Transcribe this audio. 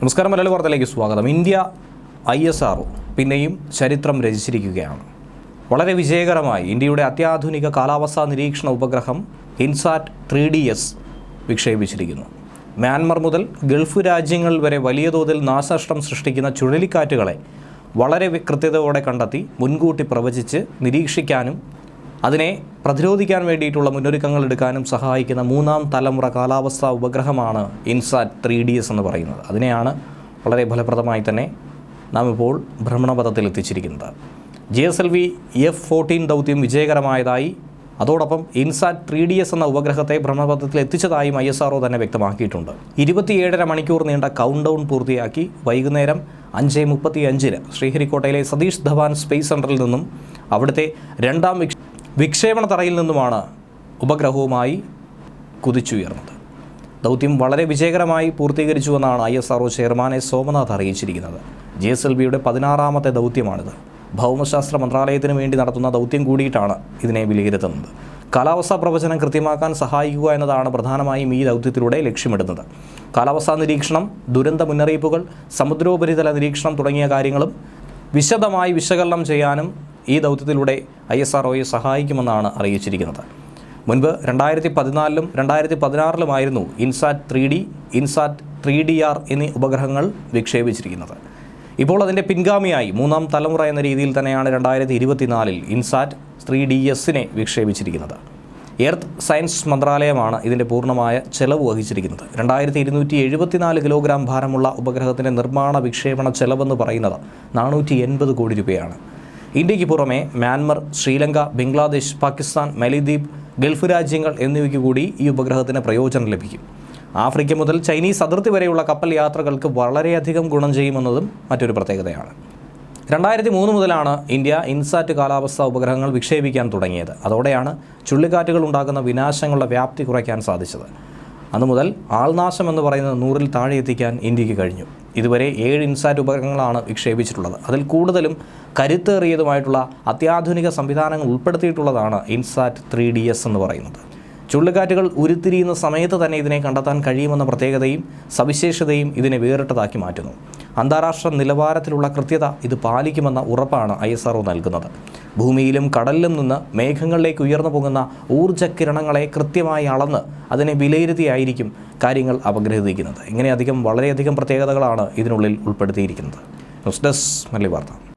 നമസ്കാരം മലയാള വാർത്തയിലേക്ക് സ്വാഗതം. ഇന്ത്യ ഐ എസ് ആർ പിന്നെയും ചരിത്രം രചിച്ചിരിക്കുകയാണ്. വളരെ വിജയകരമായി ഇന്ത്യയുടെ അത്യാധുനിക കാലാവസ്ഥാ നിരീക്ഷണ ഉപഗ്രഹം ഇൻസാറ്റ് ത്രീ ഡി എസ് വിക്ഷേപിച്ചിരിക്കുന്നു. മ്യാൻമർ മുതൽ ഗൾഫ് രാജ്യങ്ങൾ വരെ വലിയ തോതിൽ നാശനഷ്ടം സൃഷ്ടിക്കുന്ന ചുഴലിക്കാറ്റുകളെ വളരെ കൃത്യതയോടെ കണ്ടെത്തി മുൻകൂട്ടി പ്രവചിച്ച് നിരീക്ഷിക്കാനും അതിനെ പ്രതിരോധിക്കാൻ വേണ്ടിയിട്ടുള്ള മുന്നൊരുക്കങ്ങൾ എടുക്കാനും സഹായിക്കുന്ന മൂന്നാം തലമുറ കാലാവസ്ഥാ ഉപഗ്രഹമാണ് ഇൻസാറ്റ് ത്രീ ഡി എസ് എന്ന് പറയുന്നത്. അതിനെയാണ് വളരെ ഫലപ്രദമായി തന്നെ നാം ഇപ്പോൾ ഭ്രമണപഥത്തിൽ എത്തിച്ചിരിക്കുന്നത്. G S L V F fourteen ദൗത്യം വിജയകരമായതായി അതോടൊപ്പം ഇൻസാറ്റ് ത്രീ ഡി എസ് എന്ന ഉപഗ്രഹത്തെ ഭ്രമണപഥത്തിൽ എത്തിച്ചതായും ഐ എസ് ആർഒ തന്നെ വ്യക്തമാക്കിയിട്ടുണ്ട്. ഇരുപത്തിയേഴര മണിക്കൂർ നീണ്ട കൗണ്ട് ഡൗൺ പൂർത്തിയാക്കി വൈകുന്നേരം അഞ്ച് മുപ്പത്തി അഞ്ചിന് ശ്രീഹരിക്കോട്ടയിലെ സതീഷ് ധവാൻ സ്പേസ് സെന്ററിൽ നിന്നും അവിടുത്തെ രണ്ടാം വിക്ഷേപണ തറയിൽ നിന്നുമാണ് ഉപഗ്രഹവുമായി കുതിച്ചുയർന്നത്. ദൗത്യം വളരെ വിജയകരമായി പൂർത്തീകരിച്ചുവെന്നാണ് I S R O chairman S Somanath അറിയിച്ചിരിക്കുന്നത്. ജി എസ് എൽ ബിയുടെ പതിനാറാമത്തെ ദൗത്യമാണിത്. ഭൗമശാസ്ത്ര മന്ത്രാലയത്തിന് വേണ്ടി നടത്തുന്ന ദൗത്യം കൂടിയിട്ടാണ് ഇതിനെ വിലയിരുത്തുന്നത്. കാലാവസ്ഥാ പ്രവചനം കൃത്യമാക്കാൻ സഹായിക്കുക എന്നതാണ് പ്രധാനമായും ഈ ദൗത്യത്തിലൂടെ ലക്ഷ്യമിടുന്നത്. കാലാവസ്ഥാ നിരീക്ഷണം ദുരന്ത മുന്നറിയിപ്പുകൾ സമുദ്രോപരിതല നിരീക്ഷണം തുടങ്ങിയ കാര്യങ്ങളും വിശദമായി വിശകലനം ചെയ്യാനും ഈ ദൗത്യത്തിലൂടെ ഐ എസ് ആർ സഹായിക്കുമെന്നാണ് അറിയിച്ചിരിക്കുന്നത്. മുൻപ് രണ്ടായിരത്തി പതിനാലിലും രണ്ടായിരത്തി പതിനാറിലുമായിരുന്നു INSAT three D INSAT three D R എന്നീ ഉപഗ്രഹങ്ങൾ വിക്ഷേപിച്ചിരിക്കുന്നത്. ഇപ്പോൾ അതിന്റെ പിൻഗാമിയായി മൂന്നാം തലമുറ എന്ന രീതിയിൽ തന്നെയാണ് രണ്ടായിരത്തി ഇരുപത്തിനാലിൽ ഇൻസാറ്റ് ത്രീ ഡി എസിനെ വിക്ഷേപിച്ചിരിക്കുന്നത്. എർത്ത് സയൻസ് മന്ത്രാലയമാണ് ഇതിന്റെ പൂർണമായ ചെലവ് വഹിച്ചിരിക്കുന്നത്. രണ്ടായിരത്തി ഇരുന്നൂറ്റി എഴുപത്തിനാല് കിലോഗ്രാം ഭാരമുള്ള ഉപഗ്രഹത്തിന്റെ നിർമ്മാണ വിക്ഷേപണ ചെലവെന്ന് പറയുന്നത് നാനൂറ്റി എൺപത് കോടി രൂപയാണ്. ഇന്ത്യയ്ക്ക് പുറമെ മ്യാൻമർ ശ്രീലങ്ക ബംഗ്ലാദേശ് പാകിസ്ഥാൻ മലിദ്വീപ് ഗൾഫ് രാജ്യങ്ങൾ എന്നിവയ്ക്ക് കൂടി ഈ ഉപഗ്രഹത്തിന് പ്രയോജനം ലഭിക്കും. ആഫ്രിക്ക മുതൽ ചൈനീസ് അതിർത്തി വരെയുള്ള കപ്പൽ യാത്രകൾക്ക് വളരെയധികം ഗുണം ചെയ്യുമെന്നതും മറ്റൊരു പ്രത്യേകതയാണ്. രണ്ടായിരത്തി മൂന്ന് മുതലാണ് ഇന്ത്യ ഇൻസാറ്റ് കാലാവസ്ഥാ ഉപഗ്രഹങ്ങൾ വിക്ഷേപിക്കാൻ തുടങ്ങിയത്. അതോടെയാണ് ചുഴലിക്കാറ്റുകൾ ഉണ്ടാകുന്ന വിനാശങ്ങളുടെ വ്യാപ്തി കുറയ്ക്കാൻ സാധിച്ചത്. അന്നു മുതൽ ആൾനാശം എന്ന് പറയുന്നത് നൂറിൽ താഴെ എത്തിക്കാൻ ഇന്ത്യയ്ക്ക് കഴിഞ്ഞു. ഇതുവരെ ഏഴ് ഇൻസാറ്റ് ഉപകരണങ്ങളാണ് വിക്ഷേപിച്ചിട്ടുള്ളത്. അതിൽ കൂടുതലും കരുത്തേറിയതുമായിട്ടുള്ള അത്യാധുനിക സംവിധാനങ്ങൾ ഉൾപ്പെടുത്തിയിട്ടുള്ളതാണ് ഇൻസാറ്റ് ത്രീ ഡി എസ് എന്ന് പറയുന്നത്. ചുഴലിക്കാറ്റുകൾ ഉരുത്തിരിയുന്ന സമയത്ത് തന്നെ ഇതിനെ കണ്ടെത്താൻ കഴിയുമെന്ന പ്രത്യേകതയും സവിശേഷതയും ഇതിനെ വേറിട്ടതാക്കി മാറ്റുന്നു. അന്താരാഷ്ട്ര നിലവാരത്തിലുള്ള കൃത്യത ഇത് പാലിക്കുമെന്ന ഉറപ്പാണ് ഐ നൽകുന്നത്. ഭൂമിയിലും കടലിലും നിന്ന് മേഘങ്ങളിലേക്ക് ഉയർന്നു പോകുന്ന ഊർജക്കിരണങ്ങളെ കൃത്യമായി അളന്ന് അതിനെ വിലയിരുത്തിയായിരിക്കും കാര്യങ്ങൾ അപഗ്രഹിക്കുന്നത്. ഇങ്ങനെയധികം വളരെയധികം പ്രത്യേകതകളാണ് ഇതിനുള്ളിൽ ഉൾപ്പെടുത്തിയിരിക്കുന്നത്. ന്യൂസ് ഡെസ്ക് മല്ലി വാർത്ത.